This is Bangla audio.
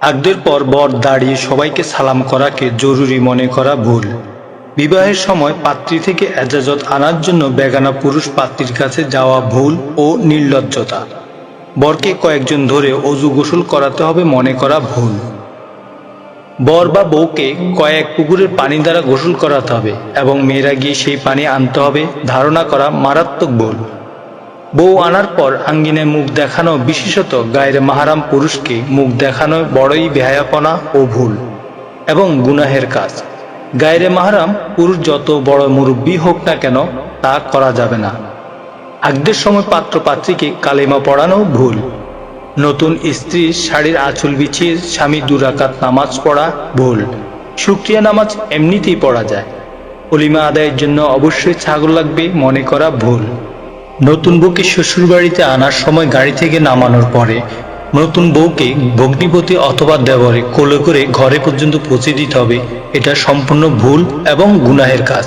আগদের পর বর দাঁড়িয়ে সবাইকে সালাম করাকে জরুরি মনে করা ভুল। বিবাহের সময় পাত্রী থেকে এজাজত আনার জন্য বেগানা পুরুষ পাত্রীর কাছে যাওয়া ভুল ও নির্লজ্জতা। বরকে কয়েকজন ধরে অজু গোসল করাতে হবে মনে করা ভুল। বর বা বউকে কয়েক পুকুরের পানি দ্বারা গোসল করাতে হবে এবং মেয়েরা গিয়ে সেই পানি আনতে হবে ধারণা করা মারাত্মক ভুল। বউ আনার পর আঙ্গিনায় মুখ দেখানো বিশেষত গায়ের মাহারাম পুরুষকে মুখ দেখানো বড়ই বেহায়াপনা ও ভুল এবং গুনাহের কাজ। গায়ের মাহারাম পুরুষ যত বড় মুরব্বী হোক না কেন তা করা যাবে না। আগদের সময় পাত্র পাত্রীকে কালেমা পড়ানো ভুল। নতুন স্ত্রীর শাড়ির আঁচল বিছিয়ে স্বামী দুরাকাত নামাজ পড়া ভুল। শুক্রিয়া নামাজ এমনিতেই পড়া যায়। অলিমা আদায়ের জন্য অবশ্যই ছাগল লাগবে মনে করা ভুল। নতুন বউকে শ্বশুর বাড়িতে আনার সময় গাড়ি থেকে নামানোর পরে নতুন বউকে ভগ্নিপতি অথবা দেবরে কোলে করে ঘরে পর্যন্ত পৌঁছে দিতে হবে। এটা সম্পূর্ণ ভুল এবং গুনাহের কাজ।